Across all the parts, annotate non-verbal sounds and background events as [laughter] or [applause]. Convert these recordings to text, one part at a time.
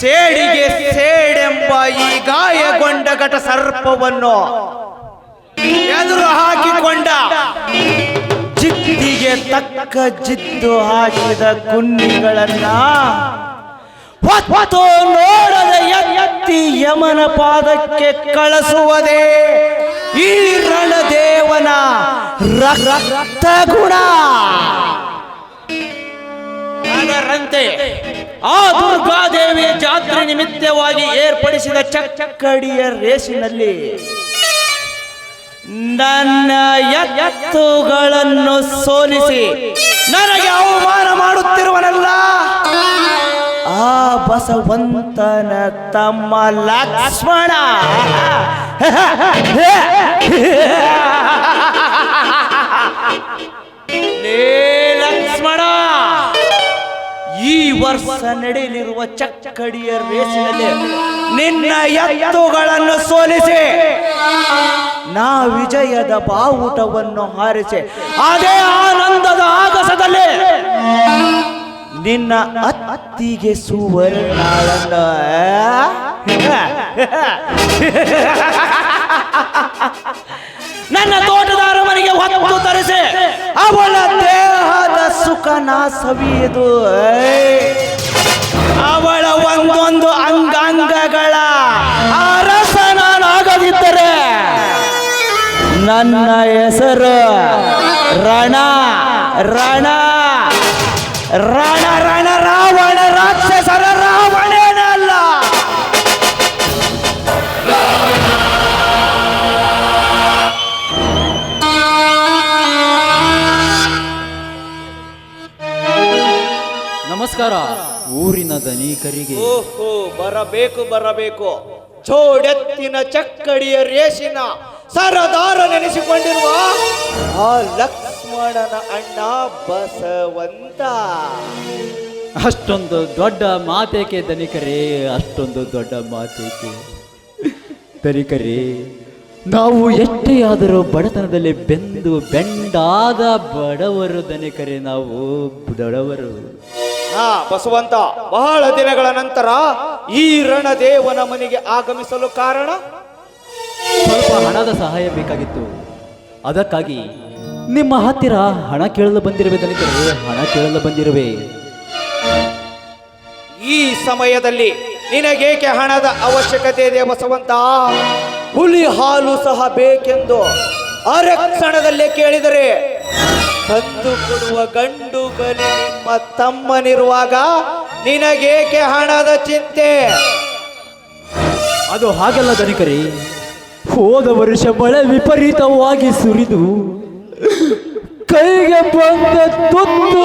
ಸೇಡಿಗೆ ಸೇಡೆಂಬ ಈ ಗಾಯಗೊಂಡ ಘಟ ಸರ್ಪವನ್ನು ಎದುರು ಹಾಕಿಕೊಂಡ. ಜಿದ್ದಿಗೆ ತಕ್ಕ ಜಿದ್ದು ಹಾಕಿದ ಕುನ್ನಿಗಳನ್ನ ಹೊತ್ತು ನೋಡದ ಎತ್ತಿ ಯಮನ ಪಾದಕ್ಕೆ ಕಳಿಸುವುದೇ ಈ ರಣದೇವನ ರಕ್ತ ಗುಣ ಅದರಂತೆ ಆ ದುರ್ಗಾದೇವಿ ಜಾತ್ರೆ ನಿಮಿತ್ತವಾಗಿ ಏರ್ಪಡಿಸಿದ ಚಕ್ಕಡಿಯ ರೇಸಿನಲ್ಲಿ ನನ್ನ ಎತ್ತುಗಳನ್ನು ಸೋಲಿಸಿ ನನಗೆ ಅವಮಾನ ಮಾಡುತ್ತಿರುವನಲ್ಲ. ಆ ಬಸವಂತನ ತಮ್ಮ ಲಕ್ಷ್ಮಣ. [laughs] ಲೇ ವರ್ಷ ನಡೆಯಲಿರುವ ಚಕ್ಕಡಿಯ ರೇಸಿನಲ್ಲಿ ನಿನ್ನ ಎತ್ತುಗಳನ್ನು ಸೋಲಿಸಿ. ನಾ ವಿಜಯದ ಬಾವುಟವನ್ನು ಹಾರಿಸಿ. ಅದೇ ಆನಂದದ ಆಗಸದಲ್ಲಿ ನಿನ್ನ ಅತ್ತಿಗೆ ಸುವರ್ಣಾಳನ್ನ [laughs] [laughs] ನನ್ನ ತೋಟದಾರ ಮನೆಗೆ ಹೊತ್ತು ತರಿಸಿ. ಅವಳ ದೇಹದ ಸುಖನ ನಾಸವಿಯದು ಅವಳ ಒಂದೊಂದು ಅಂಗಾಂಗಗಳ ಅರಸ ನಾನಾಗದಿದ್ದರೆ ನನ್ನ ಹೆಸರು ರಣ ರಣ ರಣ. ಧನಿಕರಿಗೆ ಓಹೋ ಬರಬೇಕು ಬರಬೇಕು. ಚೋಡೆತ್ತಿನ ಚಕ್ಕಡಿಯ ರೇಷಿನ ಸರದಾರ ನೆನೆಸಿಕೊಂಡಿರುವ ಆ ಲಕ್ಷ್ಮಣನ ಅಣ್ಣ ಬಸವಂತ. ಅಷ್ಟೊಂದು ದೊಡ್ಡ ಮಾತೇಕೆ ಧನಿಕರೇ ಅಷ್ಟೊಂದು ದೊಡ್ಡ ಮಾತೇಕೆ? ಧನಿಕರೇ ನಾವು ಎಷ್ಟೇ ಆದರೂ ಬಡತನದಲ್ಲಿ ಬೆಂದು ಬೆಂಡಾದ ಬಡವರು ಧನಿಕರೇ ನಾವು ಬಡವರು ಹಾ ಬಸವಂತ ಬಹಳ ದಿನಗಳ ನಂತರ ಈ ರಣದೇವನ ಮನೆಗೆ ಆಗಮಿಸಲು ಕಾರಣ? ಸ್ವಲ್ಪ ಹಣದ ಸಹಾಯ ಬೇಕಾಗಿತ್ತು. ಅದಕ್ಕಾಗಿ ನಿಮ್ಮ ಹತ್ತಿರ ಹಣ ಕೇಳಲು ಬಂದಿರುವೆ ದಲಿತರು ಹಣ ಕೇಳಲು ಬಂದಿರುವೆ. ಈ ಸಮಯದಲ್ಲಿ ನಿನಗೇಕೆ ಹಣದ ಅವಶ್ಯಕತೆ ಇದೆ ಬಸವಂತ? ಹುಲಿ ಹಾಲು ಸಹ ಬೇಕೆಂದು ಆರಕ್ಷಣದಲ್ಲೇ ಕೇಳಿದರೆ ತಂದು ಕೊಡುವ ಗಂಡು ಬಲಿ ನಿಮ್ಮ ತಮ್ಮನಿರುವಾಗ ನಿನಗೇಕೆ ಹಣದ ಚಿಂತೆ? ಅದು ಹಾಗಲ್ಲ ಧನಿಕರಿ, ಹೋದ ವರ್ಷ ಮಳೆ ವಿಪರೀತವಾಗಿ ಸುರಿದು ಕೈಗೆ ಬಂದ ತುತ್ತು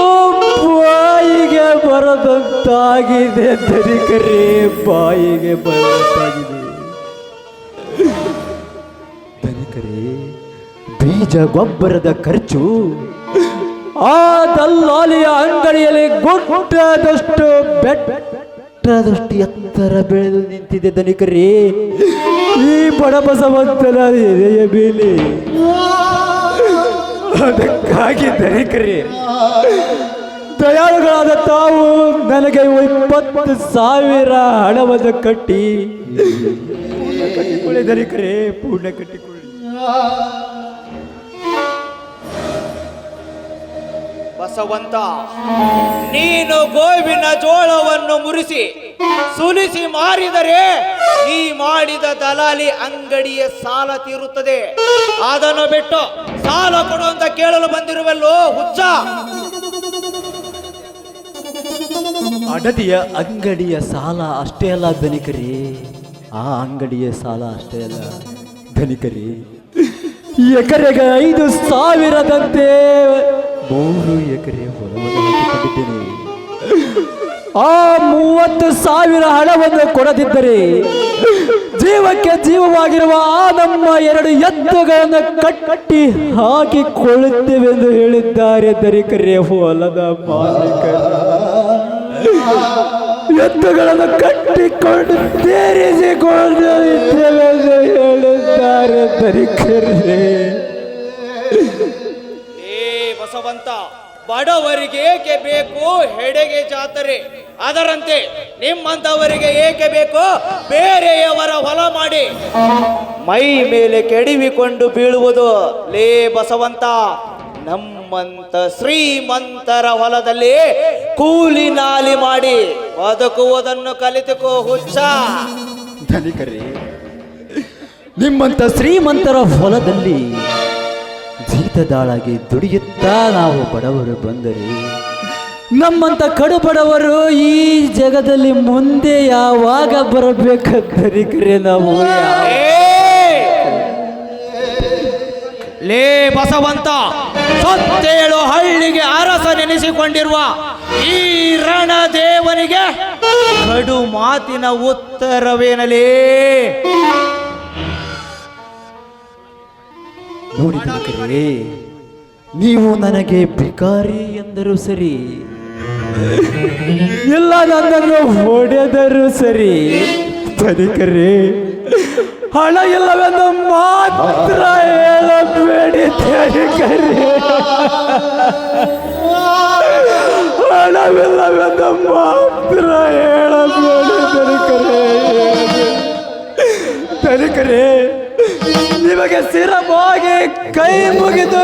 ಬಾಯಿಗೆ ಬರದಂತಾಗಿದೆ ಧನಿಕರಿ, ಬಾಯಿಗೆ ಬರದಂತಾಗಿದೆ. ಧನಿಕರಿ, ಬೀಜ ಗೊಬ್ಬರದ ಖರ್ಚು ಆ ದಲ್ಲಾಲಿಯ ಅಂಗಡಿಯಲ್ಲಿ ಗುಡ್ಡದಷ್ಟು ಬೆಟ್ಟದಷ್ಟು ಎತ್ತರ ಬೆಳೆದು ನಿಂತಿದೆ ಧನಿಕರೇ. ಈ ಬಡಬಸವಂತನ ಎದೆಯ ಮೇಲೆ? ಅದಕ್ಕಾಗಿ ಧನಿಕರೇ, ದಯಾಳುಗಳಾದ ತಾವು ನನಗೆ ಇಪ್ಪತ್ತು ಸಾವಿರ ಹಣವನ್ನು ಕಟ್ಟಿ. ಕಟ್ಟಿಕೊಳ್ಳಿ ಧನಿಕರೇ, ಪೂರ್ಣ ಕಟ್ಟಿಕೊಳ್ಳಿ. ಬಸವಂತ, ನೀನು ಗೋವಿನ ಜೋಳವನ್ನು ಮುರಿಸಿ, ಸುಲಿಸಿ ಮಾರಿದರೆ ನೀ ಮಾಡಿದ ದಲಾಲಿ ಅಂಗಡಿಯ ಸಾಲ ತೀರುತ್ತದೆ. ಅದನ್ನು ಬಿಟ್ಟು ಸಾಲ ಕೊಡು ಅಂತ ಕೇಳಲು ಬಂದಿರುವಲ್ಲೋ ಹುಚ್ಚ. ಅಡದಿಯ ಅಂಗಡಿಯ ಸಾಲ ಅಷ್ಟೇ ಅಲ್ಲ ಧನಿಕರಿ. ಆ ಅಂಗಡಿಯ ಸಾಲ ಅಷ್ಟೇ ಅಲ್ಲ ಧನಿಕರಿ. ಎಕರೆಗೆ ಐದು ಸಾವಿರದಂತೆ ಮೂರು ಎಕರೆ ಹೊಲವನ್ನು ಆ ಮೂವತ್ತು ಸಾವಿರ ಹಣವನ್ನು ಕೊಡದಿದ್ದರೆ ಜೀವಕ್ಕೆ ಜೀವವಾಗಿರುವ ಆ ನಮ್ಮ ಎರಡು ಎತ್ತುಗಳನ್ನು ಕಟ್ಟಿ ಹಾಕಿಕೊಳ್ಳುತ್ತೇವೆಂದು ಹೇಳಿದ್ದಾರೆ ದರಿಕರೆ ಹೊಲದ ಮಾಲೀಕ ಎತ್ತುಗಳನ್ನು ಕಟ್ಟಿಕೊಂಡು ಸೇರಿಸಿಕೊಳ್ಳುತ್ತೇವೆ ಎಂದು ಹೇಳಿದ್ದಾರೆ ಧನಿಕರೇ ಬಸವಂತ ಬಡವರಿಗೆ ಏಕೆ ಬೇಕು ಹೆಡೆಗೆ ಜಾತರೆ? ಅದರಂತೆ ನಿಮ್ಮಂತವರಿಗೆ ಏಕೆ ಬೇಕು? ಬೇರೆಯವರ ಹೊಲ ಮಾಡಿ. ಮೈ ಮೇಲೆ ಕೆಡಿವಿಕೊಂಡು ಬೀಳುವುದು ಲೇ ಬಸವಂತ. ನಮ್ಮಂತ ಶ್ರೀಮಂತರ ಹೊಲದಲ್ಲಿ ಕೂಲಿ ನಾಲಿ ಮಾಡಿ ಬದುಕುವುದನ್ನು ಕಲಿತುಕೋ ಹುಚ್ಚ. ಧನಿಕರೇ, ನಿಮ್ಮಂತ ಶ್ರೀಮಂತರ ಹೊಲದಲ್ಲಿ ಜೀತದಾಳಾಗಿ ದುಡಿಯುತ್ತಾ ನಾವು ಬಡವರು ಬಂದರೆ, ನಮ್ಮಂತ ಕಡು ಬಡವರು ಈ ಜಗದಲ್ಲಿ ಮುಂದೆ ಯಾವಾಗ ಬರಬೇಕು ಧನಿಕರೇ ನಾವು? ಲೇ ಬಸವಂತ, ಸತ್ತೇಳು ಹಳ್ಳಿಗೆ ಅರಸ ನೆನೆಸಿಕೊಂಡಿರುವ ಈ ರಣದೇವನಿಗೆ ಕಡು ಮಾತಿನ ಉತ್ತರವೇನಲೇ? ನೋಡಿ ಧನಿಕರೇ ನೀವು ನನಗೆ ಭಿಕಾರಿ ಎಂದರು ಸರಿ, ಇಲ್ಲ ನನ್ನನ್ನು ಹೊಡೆದರು ಸರಿ ಧನಿಕರೇ ಹಣ ಇಲ್ಲವೆಂದು ಮಾತ್ರ ಹೇಳಬೇಡಿ ಧನಿಕರೇ ಹಣವಿಲ್ಲವೆಂದು ಮಾತ್ರ ಹೇಳಬೇಡಿ ಧನಿಕರೇ ಧನಿಕರೇ ನಿಮಗೆ ಸ್ಥಿರವಾಗಿ ಕೈ ಮುಗಿದು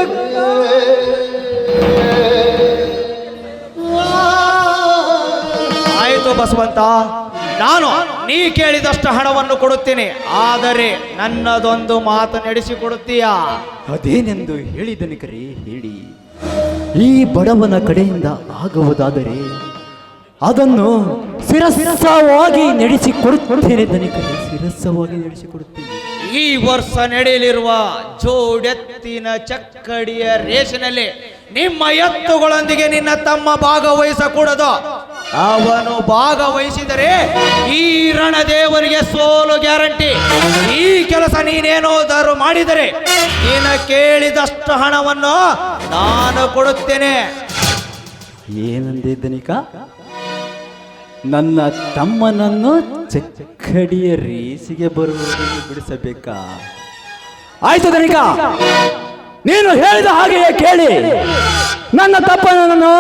ಆಯಿತು ಬಸವಂತ ನಾನು ನೀ ಕೇಳಿದಷ್ಟು ಹಣವನ್ನು ಕೊಡುತ್ತೇನೆ ಆದರೆ ನನ್ನದೊಂದು ಮಾತು ನಡೆಸಿಕೊಡುತ್ತೀಯಾ? ಅದೇನೆಂದು ಹೇಳಿ ಧನಿಕರೇ ಹೇಳಿ. ಈ ಬಡವನ ಕಡೆಯಿಂದ ಆಗುವುದಾದರೆ ಅದನ್ನು ಶಿರಸ್ಸವಾಗಿ ನಡೆಸಿಕೊಡುತ್ತೇನೆ ಧನಿಕರೇ ಸಿರಸವಾಗಿ ನಡೆಸಿಕೊಡುತ್ತೇನೆ. ಈ ವರ್ಷ ನಡೆಯಲಿರುವ ಜೋಡೆತ್ತಿನ ಚಕ್ಕಡಿಯ ರೇಸಿನಲ್ಲಿ ನಿಮ್ಮ ಎತ್ತುಗಳೊಂದಿಗೆ ನಿನ್ನ ತಮ್ಮ ಭಾಗವಹಿಸಕೂಡದು. ಅವನು ಭಾಗವಹಿಸಿದರೆ ಈ ರಣದೇವರಿಗೆ ಸೋಲು ಗ್ಯಾರಂಟಿ. ಈ ಕೆಲಸ ನೀನೇನೋದಾರು ಮಾಡಿದರೆ ನಿನ್ನ ಕೇಳಿದಷ್ಟು ಹಣವನ್ನು ನಾನು ಕೊಡುತ್ತೇನೆ. ಏನಂದೆ ಧನಿಕ ನನ್ನ ತಮ್ಮನನ್ನು ಚಕ್ಕಡಿಯ ರೇಸಿಗೆ ಬರುವುದನ್ನು ಬಿಡಿಸಬೇಕಾ? ಆಯ್ತು ಧನಿಕ ನೀನು ಹೇಳಿದ ಹಾಗೆಯೇ ಕೇಳಿ. ನನ್ನ ತಪ್ಪನನ್ನು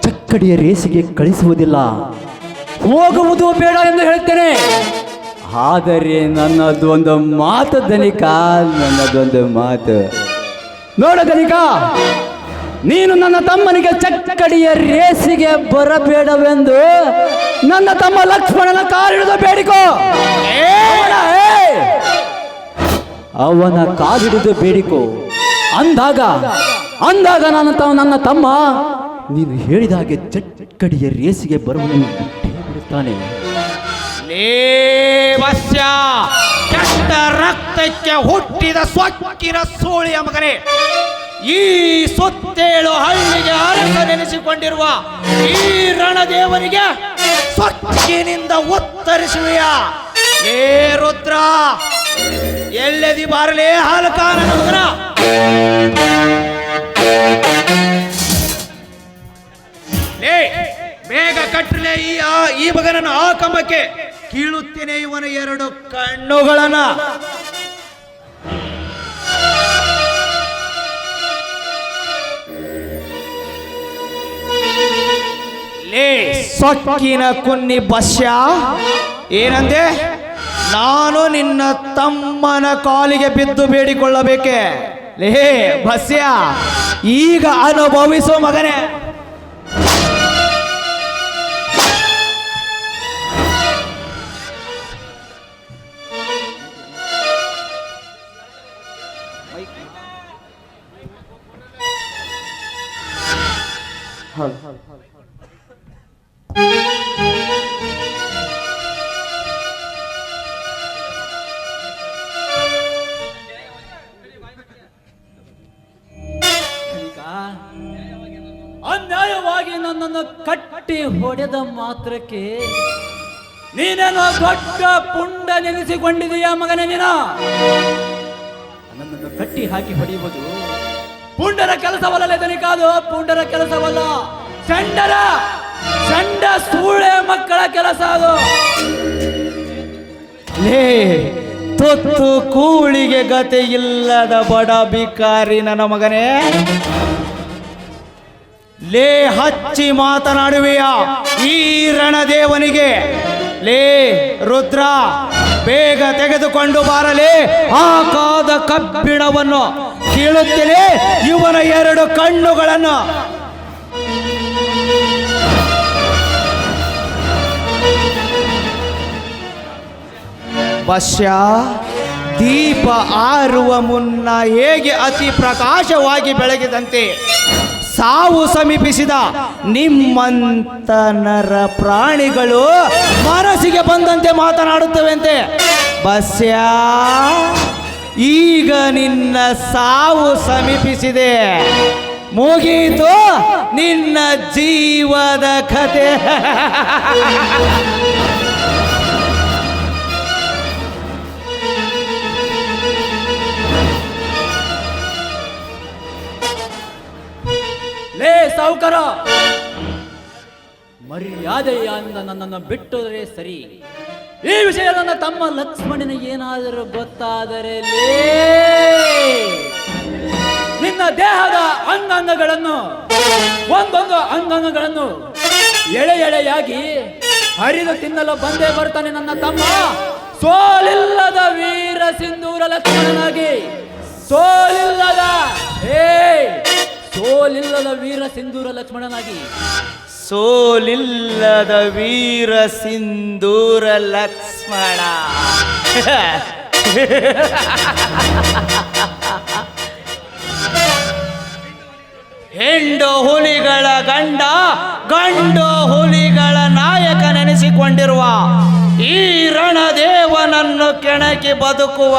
ಚಕ್ಕಡಿಯ ರೇಸಿಗೆ ಕಳಿಸುವುದಿಲ್ಲ. ಹೋಗುವುದು ಬೇಡ ಎಂದು ಹೇಳ್ತೇನೆ ಆದರೆ ನನ್ನದೊಂದು ಮಾತು ಧನಿಕ ನನ್ನದೊಂದು ಮಾತು. ನೋಡ ಧನಿಕ ನೀನು ನನ್ನ ತಮ್ಮನಿಗೆ ಚಕ್ಕಡಿಯ ರೇಸಿಗೆ ಬರಬೇಡವೆಂದು ನನ್ನ ತಮ್ಮ ಲಕ್ಷ್ಮಣನ ಕಾಲಿಡಿದು ಬೇಡಿಕೋ. ಅವನ, ಕಾಲಿಡಿದು ಬೇಡಿಕೋ. ಅಂದಾಗ ಅಂದಾಗ ನನ್ನ ತ ನನ್ನ ತಮ್ಮ. ನೀನು ಹೇಳಿದ ಹಾಗೆ ಚಕ್ಕಡಿಯ ರೇಸಿಗೆ ಬರುವನು ಬಿಡುತ್ತಾನೆ. ಕೆಟ್ಟ ರಕ್ತಕ್ಕೆ ಹುಟ್ಟಿದ ಸ್ವಕ್ಕಿನ ಸೋಳಿಯ ಮಗನೇ. ಈ ಸುತ್ತೇಳು ಹಳ್ಳಿಗೆ ಅರಸ ನೆನೆಸಿಕೊಂಡಿರುವ ಈ ರಣದೇವರಿಗೆ ಸ್ವಕ್ಕಿನಿಂದ ಉತ್ತರಿಸುವೆಯ ಏ ರುದ್ರ, ಎಲ್ಲೆದಿ ಬಾರಲೇ ಹಾಲಕಾರನ ರುದ್ರ. ಬೇಗ ಕಟ್ಟಲೆ ಈ ಈ ಮಗನನ್ನು ಆ ಕಂಬಕ್ಕೆ ಕೀಳುತ್ತೇನೆ ಇವನ ಎರಡು ಕಣ್ಣುಗಳನ್ನ. ಸೊಕ್ಕಿನ ಕುನ್ನಿ ಬಸ್ಯ? ಏನಂದೆ? ನಾನು ನಿನ್ನ ತಮ್ಮನ ಕಾಲಿಗೆ ಬಿದ್ದು ಬೇಡಿಕೊಳ್ಳಬೇಕೆ. ಲೇ, ಬಸ್ಯ, ಈಗ ಅನುಭವಿಸೋ ಮಗನೇ. ಮಾತ್ರಕ್ಕೆ ನೀನೇನೋ ದೊಡ್ಡ ಪುಂಡ ನೆನೆಸಿಕೊಂಡಿದೀಯ ಮಗನೇ ನೀನು. ನನ್ನನ್ನು ಕಟ್ಟಿ ಹಾಕಿ ಹೊಡೆಯುವುದು ಪುಂಡರ ಕೆಲಸವಲ್ಲ ತನಿಕಾದು ಪುಂಡರ ಕೆಲಸವಲ್ಲ. ಚಂಡರ ಚಂಡ ಸೂಳೆ ಮಕ್ಕಳ ಕೆಲಸ ಅದು. ಲೇ ತೊತ್ತು ಕೂಳಿಗೆ ಗತೆ ಇಲ್ಲದ ಬಡ ಬಿಕಾರಿ ನನ್ನ ಮಗನೇ. ಲೇ ಹಚ್ಚಿ ಮಾತನಾಡುವೆಯ ಈ ರಣದೇವನಿಗೆ. ಲೇ ರುದ್ರ, ಬೇಗ ತೆಗೆದುಕೊಂಡು ಬಾರಲೇ. ಆ ಕಾದ ಕಬ್ಬಿಣವನ್ನು ಕೀಳುತ್ತೇನೆ ಇವನ ಎರಡು ಕಣ್ಣುಗಳನ್ನು. ಪಶ್ಯ ದೀಪ ಆರುವ ಮುನ್ನ ಹೇಗೆ ಅತಿ ಪ್ರಕಾಶವಾಗಿ ಬೆಳಗಿದಂತೆ. ಸಾವು ಸಮೀಪಿಸಿದ ನಿಮ್ಮಂತ ನರ ಪ್ರಾಣಿಗಳು ಮನಸ್ಸಿಗೆ ಬಂದಂತೆ ಮಾತನಾಡುತ್ತವೆಂತೆ. ಬಸ್ಯ, ಈಗ ನಿನ್ನ ಸಾವು ಸಮೀಪಿಸಿದೆ. ಮುಗೀತು ನಿನ್ನ ಜೀವದ ಕತೆ. [laughs] ಲೇ ಸಾವುಕಾರ! ಮರ್ಯಾದೆಯಿಂದ ನನ್ನನ್ನು ಬಿಟ್ಟರೆ ಸರಿ. ಈ ವಿಷಯ ನನ್ನ ತಮ್ಮ ಲಕ್ಷ್ಮಣನ ಏನಾದರೂ ಗೊತ್ತಾದರೆ ಲೇ! ನಿನ್ನ ದೇಹದ ಅಂಗಾಂಗಗಳನ್ನು, ಒಂದೊಂದು ಅಂಗಾಂಗಗಳನ್ನು ಎಳೆ ಎಳೆಯಾಗಿ ಹರಿದು ತಿನ್ನಲು ಬಂದೇ ಬರ್ತಾನೆ ನನ್ನ ತಮ್ಮ. ಸೋಲಿಲ್ಲದ ವೀರ ಸಿಂಧೂರ ಲಕ್ಷ್ಮಣನಾಗಿ. ಸೋಲಿಲ್ಲದ ಏ ಸೋಲಿಲ್ಲದ ವೀರ ಸಿಂಧೂರ ಲಕ್ಷ್ಮಣನಾಗಿ. ಸೋಲಿಲ್ಲದ ವೀರ ಸಿಂಧೂರ ಲಕ್ಷ್ಮಣ. ಹೆಂಡು ಹುಲಿಗಳ ಗಂಡ, ಗಂಡು ಹುಲಿಗಳ ನಾಯಕ ನೆನೆಸಿಕೊಂಡಿರುವ ಈ ರಣದೇವನನ್ನು ಕೆಣಕಿ ಬದುಕುವ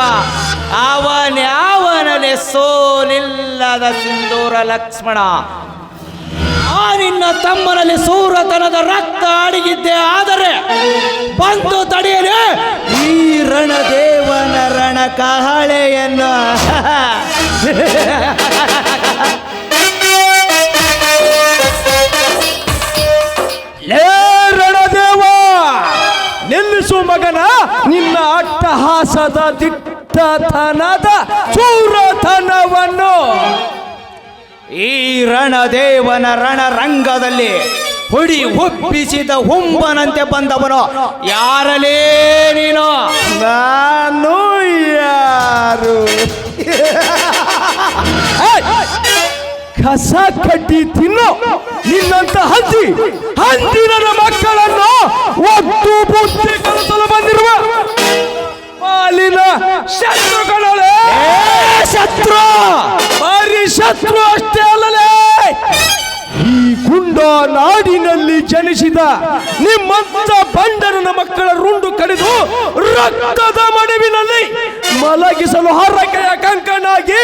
ಅವನ್ಯಾವನಲ್ಲಿ ಸೋಲಿಲ್ಲದ ಸಿಂಧೂರ ಲಕ್ಷ್ಮಣ. ಆ ನಿನ್ನ ತಮ್ಮನಲ್ಲಿ ಸೂರತನದ ರಕ್ತ ಅಡಗಿದ್ದೆ. ಆದರೆ ಬಂದು ತಡೆಯಲೇ ಈ ರಣದೇವನ ರಣ ಕಹಳೆಯನ್ನು ರಣದೇವ, ನಿಲ್ಲಿಸು ಮಗನ. ನಿನ್ನ ಅಟ್ಟಹಾಸದ ದಿಟ್ಟತನದ ಚೂರತನವನ್ನು ಈ ರಣದೇವನ ರಣರಂಗದಲ್ಲಿ ಹುಡಿ ಹುಬ್ಬಿಸಿದ ಹುಂಬನಂತೆ ಬಂದವನು ಯಾರಲೇ ನೀನು? ನಾನು ಯಾರು! ಕಸ ಕಟ್ಟಿ ತಿನ್ನು. ನಿನ್ನಂತ ಹಂದಿ ಹಂದಿನ ಮಕ್ಕಳನ್ನು ಒಟ್ಟು ಬುದ್ಧಿ ಕಲಿಸಲು ಬಂದಿರುವ ಪಾಲಿನ ಶತ್ರುಗಳೇ ಶತ್ರು! ಬಾರಿ ಶತ್ರು ಅಷ್ಟೇ ಅಲ್ಲಲೇ! ಈ ಗುಂಡ ನಾಡಿನಲ್ಲಿ ಜನಿಸಿದ ನಿಮ್ಮಂತ ಬಂಡರನ ಮಕ್ಕಳ ರುಂಡು ಕಡಿದು ರಕ್ತದ ಮಡುವಿನಲ್ಲಿ ಮಲಗಿಸಲು ಹರಕೆಯ ಕಂಕನಾಗಿ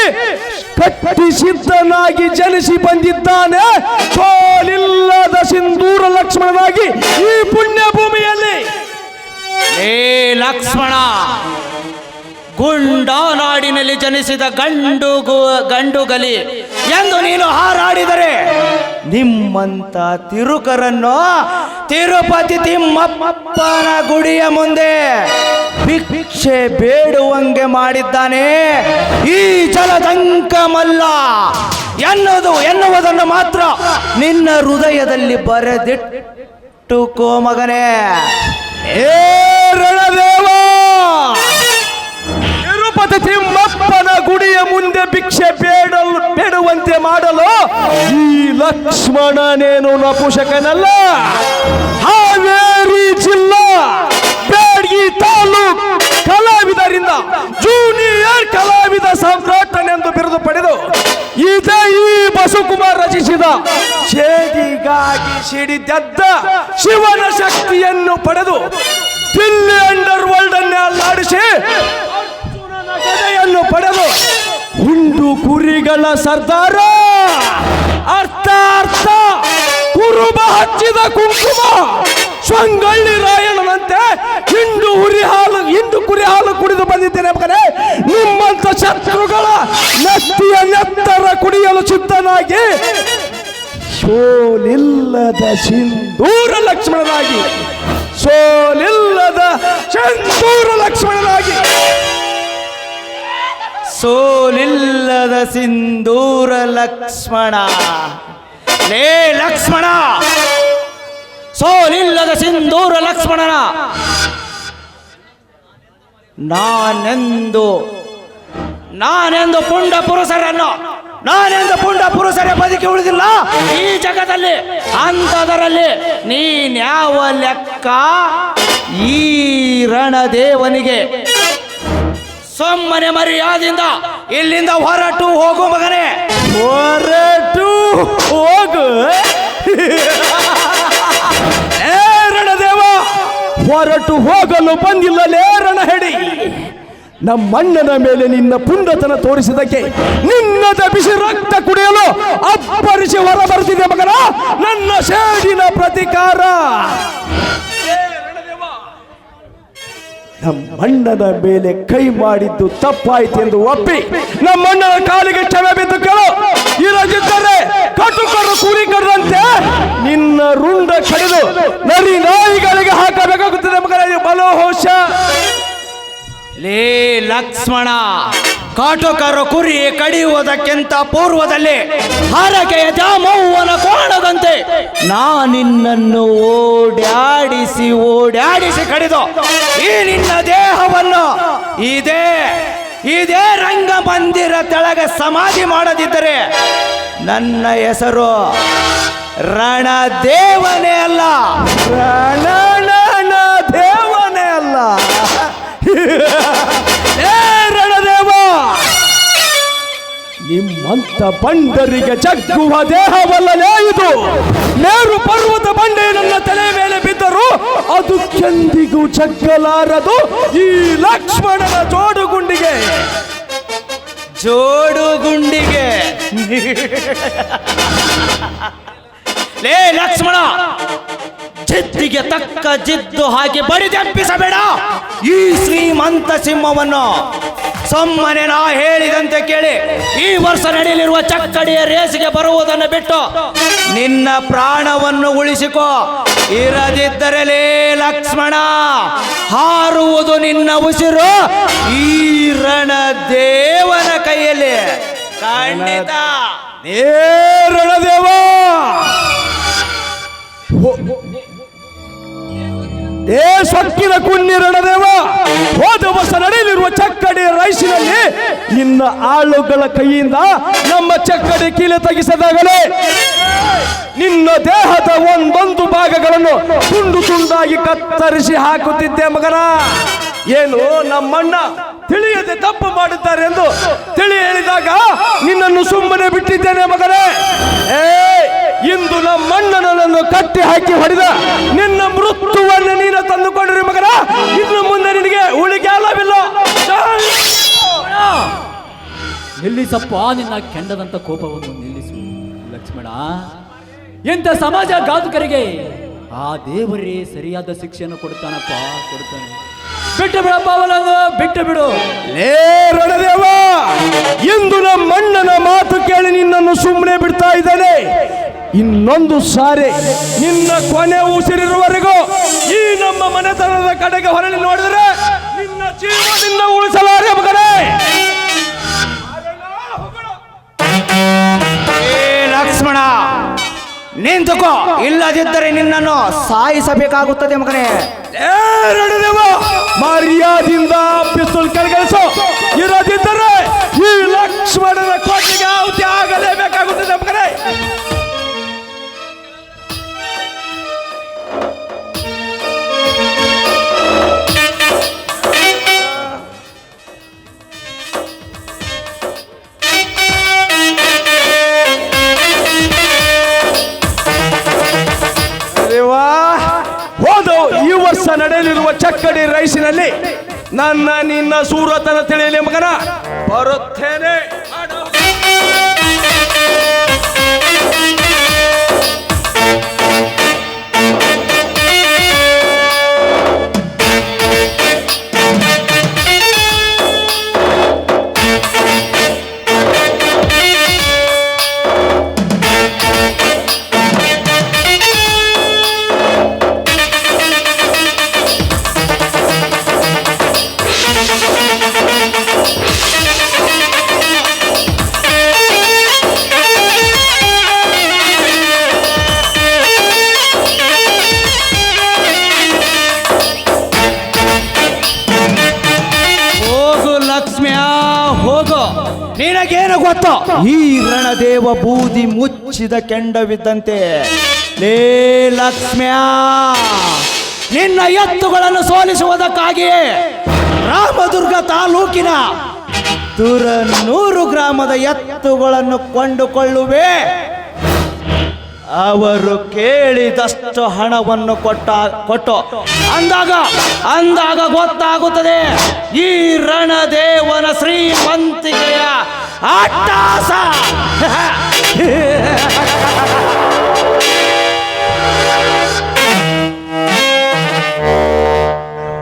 ಕಟ್ಟಿ ಸಿದ್ಧನಾಗಿ ಜನಿಸಿ ಬಂದಿದ್ದಾನೆ. ಸೋಲಿಲ್ಲದ ಸಿಂಧೂರ ಲಕ್ಷ್ಮಣನಾಗಿ ಈ ಪುಣ್ಯ ಭೂಮಿಯಲ್ಲಿ ಏ ಲಕ್ಷ್ಮಣ ಗುಂಡಾನಾಡಿನಲ್ಲಿ ಜನಿಸಿದ ಗಂಡು ಗಂಡು ಗಲಿ. ಎಂದು ನೀನು ಹಾರಾಡಿದರೆ ನಿಮ್ಮಂತ ತಿರುಕರನ್ನು ತಿರುಪತಿ ತಿಮ್ಮಪ್ಪನ ಗುಡಿಯ ಮುಂದೆ ಭಿಕ್ಷೆ ಬೇಡುವಂಗೆ ಮಾಡಿದ್ದಾನೆ. ಈ ಜಲದಂಕ ಮಲ್ಲ ಎನ್ನುವುದು, ಎನ್ನುವುದನ್ನು ಮಾತ್ರ ನಿನ್ನ ಹೃದಯದಲ್ಲಿ ಬರೆದಿಟ್ಟುಕೋ ಮಗನೇ. ಲಕ್ಷ್ಮಣನೇನು ನಪುಷಕನಲ್ಲ? ಹಾವೇರಿ ಜಿಲ್ಲಾ, ಬೇಡ್ಗಿ ತಾಲೂಕು ಕಲಾವಿದರಿಂದ ಜೂನಿಯರ್ ಕಲಾವಿದ ಸಾಮ್ರಾಟನೆಂದು ಬಿರುದು ಪಡೆದು ಇದೇ ಈ ಬಸುಕುಮಾರ್ ರಚಿಸಿದ ಛೇದಿಗಾಗಿ ಸಿಡಿದೆದ್ದ ಶಿವನ ಶಕ್ತಿಯನ್ನು ಪಡೆದು ದಿಲ್ಲಿ ಅಂಡರ್ ವರ್ಲ್ಡ್ ಅನ್ನೇ ಅಲ್ಲಾಡಿಸಿ ಪಡೆದು ಹುಂಡು ಕುರಿಗಳ ಸರ್ದಾರ. ಅರ್ಥ ಅರ್ಥ. ಕುರುಬ ಹಚ್ಚಿದ ಕುಂಕುಮ ಸ್ವಂಗಳ್ಳಿ ರಾಯಣ್ಣನಂತೆ ಹಿಂಡು ಹುರಿ ಹಾಲು ಹಿಂಡು ಕುರಿ ಹಾಲು ಕುಡಿದು ಬಂದಿದ್ದೇನೆ ಮಗನೇ. ನಿಮ್ಮಂತ ಶತ್ರುಗಳ ನೆತ್ತಿಯ ನೆತ್ತರ ಕುಡಿಯಲು ಸಿದ್ಧನಾಗಿ ಸೋಲಿಲ್ಲದ ಸಿಂಧೂರ ಲಕ್ಷ್ಮಣನಾಗಿ, ಸೋಲಿಲ್ಲದ ಸಿಂಧೂರ ಲಕ್ಷ್ಮಣನಾಗಿ ಸೋಲಿಲ್ಲದ ಸಿಂಧೂರ ಲಕ್ಷ್ಮಣ. ಲೇ ಲಕ್ಷ್ಮಣ! ಸೋಲಿಲ್ಲದ ಸಿಂಧೂರ ಲಕ್ಷ್ಮಣನ. ನಾನೆಂದು ನಾನೆಂದು ಪುಂಡ ಪುರುಷರನ್ನು, ನಾನೆಂದು ಪುಂಡ ಪುರುಷರೇ ಬದುಕಿ ಉಳಿದಿಲ್ಲ? ಈ ಜಗದಲ್ಲಿ, ಅಂತದರಲ್ಲಿ ನೀನ್ಯಾವ ಲೆಕ್ಕ? ಈ ರಣದೇವನಿಗೆ ಸುಮ್ಮನೆ ಮರ್ಯಾದಿಂದ ಇಲ್ಲಿಂದ ಹೊರಟು ಹೋಗು ಮಗನೇ. ಹೊರಟು ಹೋಗು. [laughs] ರಣದೇವ ಹೊರಟು ಹೋಗಲು ಬಂದಿಲ್ಲ ಲೇರಣ ರಣಹೆಡಿ. ನಮ್ಮಣ್ಣನ ಮೇಲೆ ನಿನ್ನ ಪುಂಡತನ ತೋರಿಸಿದಕ್ಕೆ ನಿನ್ನ ಬಿಸಿ ರಕ್ತ ಕುಡಿಯಲು ಅಪ್ಪರಿಸಿ ಹೊರ ಬರ್ತಿದೆ ಮಗನ ನನ್ನ ಶೇಡಿನ ಪ್ರತಿಕಾರ. ನಮ್ಮಣ್ಣನ ಮೇಲೆ ಕೈ ಮಾಡಿದ್ದು ತಪ್ಪಾಯಿತು ಎಂದು ಒಪ್ಪಿ ನಮ್ಮಣ್ಣನ ಕಾಲಿಗೆ ಕ್ಷಮೆ ಬಿದ್ದು ಕೇಳು. ಇರದಿದ್ದರೆ ಕಟ್ಟುಕೊಂಡು ಕೂಲಿ ಕಡದಂತೆ ನಿನ್ನ ರುಂಡ ಕಡಿದು ನರಿ ನಾಯಿಗಳಿಗೆ ಹಾಕಬೇಕಾಗುತ್ತದೆ ಮಗನ ಬಲೋಹೋಷ ಲೇ ಲಕ್ಷ್ಮಣ. ಕಾಟುಕರು ಕುರಿ ಕಡಿಯುವುದಕ್ಕಿಂತ ಪೂರ್ವದಲ್ಲಿ ಹರಕೆಯ ದಾಮವ್ವನ ಕೋಣದಂತೆ ನಾನಿನ್ನನ್ನು ಓಡಾಡಿಸಿ ಓಡಾಡಿಸಿ ಕಡಿದು ಈ ನಿನ್ನ ದೇಹವನ್ನು ಇದೇ ಇದೇ ರಂಗಮಂದಿರ ತೆಳಗೆ ಸಮಾಧಿ ಮಾಡದಿದ್ದರೆ ನನ್ನ ಹೆಸರು ರಣದೇವನೇ ಅಲ್ಲ. ರಣನ ದೇವನೇ ಅಲ್ಲ. ನಿಮ್ಮಂತ ಬಂಡರಿಗೆ ಜಗ್ಗುವ ದೇಹವಲ್ಲಲೇ ಇದು. ಮೇರು ಪರ್ವತ ಬಂಡೆ ನನ್ನ ತಲೆ ಮೇಲೆ ಬಿದ್ದರೂ ಅದು ಕೆಂದಿಗೂ ಜಗ್ಗಲಾರದು ಈ ಲಕ್ಷ್ಮಣನ ಜೋಡುಗುಂಡಿಗೆ. ಜೋಡು ಗುಂಡಿಗೆ ಲೇ ಲಕ್ಷ್ಮಣ, ಜಿದ್ದಿಗೆ ತಕ್ಕ ಜಿದ್ದು ಹಾಗೆ ಬಡಿದೆಪ್ಪಿಸಬೇಡ ಈ ಶ್ರೀಮಂತ ಸಿಂಹವನ್ನು ಸುಮ್ಮನೆ ನಾ ಹೇಳಿದಂತೆ ಕೇಳಿ. ಈ ವರ್ಷ ನಡೆಯಲಿರುವ ಚಕ್ಕಡಿಯ ರೇಸಿಗೆ ಬರುವುದನ್ನು ಬಿಟ್ಟು ನಿನ್ನ ಪ್ರಾಣವನ್ನು ಉಳಿಸಿಕೋ. ಇರದಿದ್ದರೆ ಲೇ ಲಕ್ಷ್ಮಣ, ಹಾರುವುದು ನಿನ್ನ ಉಸಿರು ಈ ರಣ ದೇವನ ಕೈಯಲ್ಲಿ. ಖಂಡಿತ. ರಣದೇವ! ಏ ಸೊಕ್ಕಿನ ಕುನ್ನಿರಣದೇವ ಹೋದ ವರ್ಷ ನಡೆಯಲಿರುವ ಚಕ್ಕಡಿ ರೈಸಿನಲ್ಲಿ ನಿನ್ನ ಆಳುಗಳ ಕೈಯಿಂದ ನಮ್ಮ ಚಕ್ಕಡಿ ಕೀಲೆ ತೆಗೆಸದಾಗಲೇ ನಿನ್ನ ದೇಹದ ಒಂದೊಂದು ಭಾಗಗಳನ್ನು ತುಂಡು ತುಂಡಾಗಿ ಕತ್ತರಿಸಿ ಹಾಕುತ್ತಿದ್ದೆ ಮಗನ. ಏನು ನಮ್ಮಣ್ಣ ತಿಳಿಯದೆ ತಪ್ಪು ಮಾಡುತ್ತಾರೆ ಎಂದು ತಿಳಿ ಹೇಳಿದಾಗ ನಿನ್ನನ್ನು ಸುಮ್ಮನೆ ಬಿಟ್ಟಿದ್ದೇನೆ ಮಗನೇ. ಏ, ಇಂದು ನಮ್ಮಣ್ಣನನ್ನು ಕಟ್ಟಿ ಹಾಕಿ ಹೊಡೆದ ನಿಲ್ಲಿಸಪ್ಪ ನಿನ್ನ ಕೆಂಡದಂತ ಕೋಪವನ್ನು ನಿಲ್ಲಿಸು, ಲಕ್ಷ್ಮಣ. ಎಂತ ಸಮಾಜ ಘಾತುಕರಿಗೆ ಆ ದೇವರೇ ಸರಿಯಾದ ಶಿಕ್ಷೆಯನ್ನು ಕೊಡ್ತಾನಪ್ಪ ಕೊಡ್ತಾನೆ ಬಿಟ್ಟು ಬಿಡಪ್ಪ ಅವನನ್ನು, ಬಿಟ್ಟು ಬಿಡು. ಲೇ ರಣದೇವ ನಮ್ಮ ನಮ್ಮಣ್ಣನ ಮಾತು ಕೇಳಿ ನಿನ್ನನ್ನು ಸುಮ್ಮನೆ ಬಿಡ್ತಾ ಇದ್ದಾನೆ. ಇನ್ನೊಂದು ಸಾರಿ ನಿನ್ನ ಕೊನೆ ಉಸಿರಿರುವವರೆಗೂ ಈ ನಮ್ಮ ಮನೆತನದ ಕಡೆಗೆ ಹೊರಳಿ ನೋಡಿದ್ರೆ ನಿನ್ನ ಜೀವದಿಂದ ಉಳಿಸಲಾರೆ ಮಗನೇ. ಲಕ್ಷ್ಮಣ, ನಿಂತುಕೋ. ಇಲ್ಲದಿದ್ದರೆ ನಿನ್ನನ್ನು ಸಾಯಿಸಬೇಕಾಗುತ್ತದೆ ಮಗನೇ. ಮರ್ಯಾದಿಂದ ಪಿಸ್ತೂಲ್ ಕೆಳಗಿಳಿಸು. ಇರದಿದ್ದರೆ ಈ ಲಕ್ಷ್ಮಣನ ಕೋಟೆಗೆ ಆಹುತಿ ಆಗಲೇಬೇಕಾಗುತ್ತದೆ ಮಗನೇ. ಈ ವರ್ಷ ನಡೆಯಲಿರುವ ಚಕ್ಕಡಿ ರೈಸಿನಲ್ಲಿ ನನ್ನ ನಿನ್ನ ಸೂರತನ ತಿಳಿಯಲಿ ಮಗನ. ಬರುತ್ತೇನೆ. ನಿನಗೇನು ಗೊತ್ತು? ಈ ರಣದೇವ ಬೂದಿ ಮುಚ್ಚಿದ ಕೆಂಡವಿದ್ದಂತೆ, ಲೇ ಲಕ್ಷ್ಮ್ಯ, ನಿನ್ನ ಎತ್ತುಗಳನ್ನು ಸೋಲಿಸುವುದಕ್ಕಾಗಿಯೇ ರಾಮದುರ್ಗ ತಾಲೂಕಿನ ತುರನೂರು ಗ್ರಾಮದ ಎತ್ತುಗಳನ್ನು ಕೊಂಡುಕೊಳ್ಳುವೆ. ಅವರು ಕೇಳಿದಷ್ಟು ಹಣವನ್ನು ಕೊಟ್ಟ ಕೊಟ್ಟು. ಅಂದಾಗ ಅಂದಾಗ ಗೊತ್ತಾಗುತ್ತದೆ ಈ ರಣದೇವನ ಶ್ರೀಮಂತಿಕೆಯ ಅಟ್ಟಾಸ. [laughs]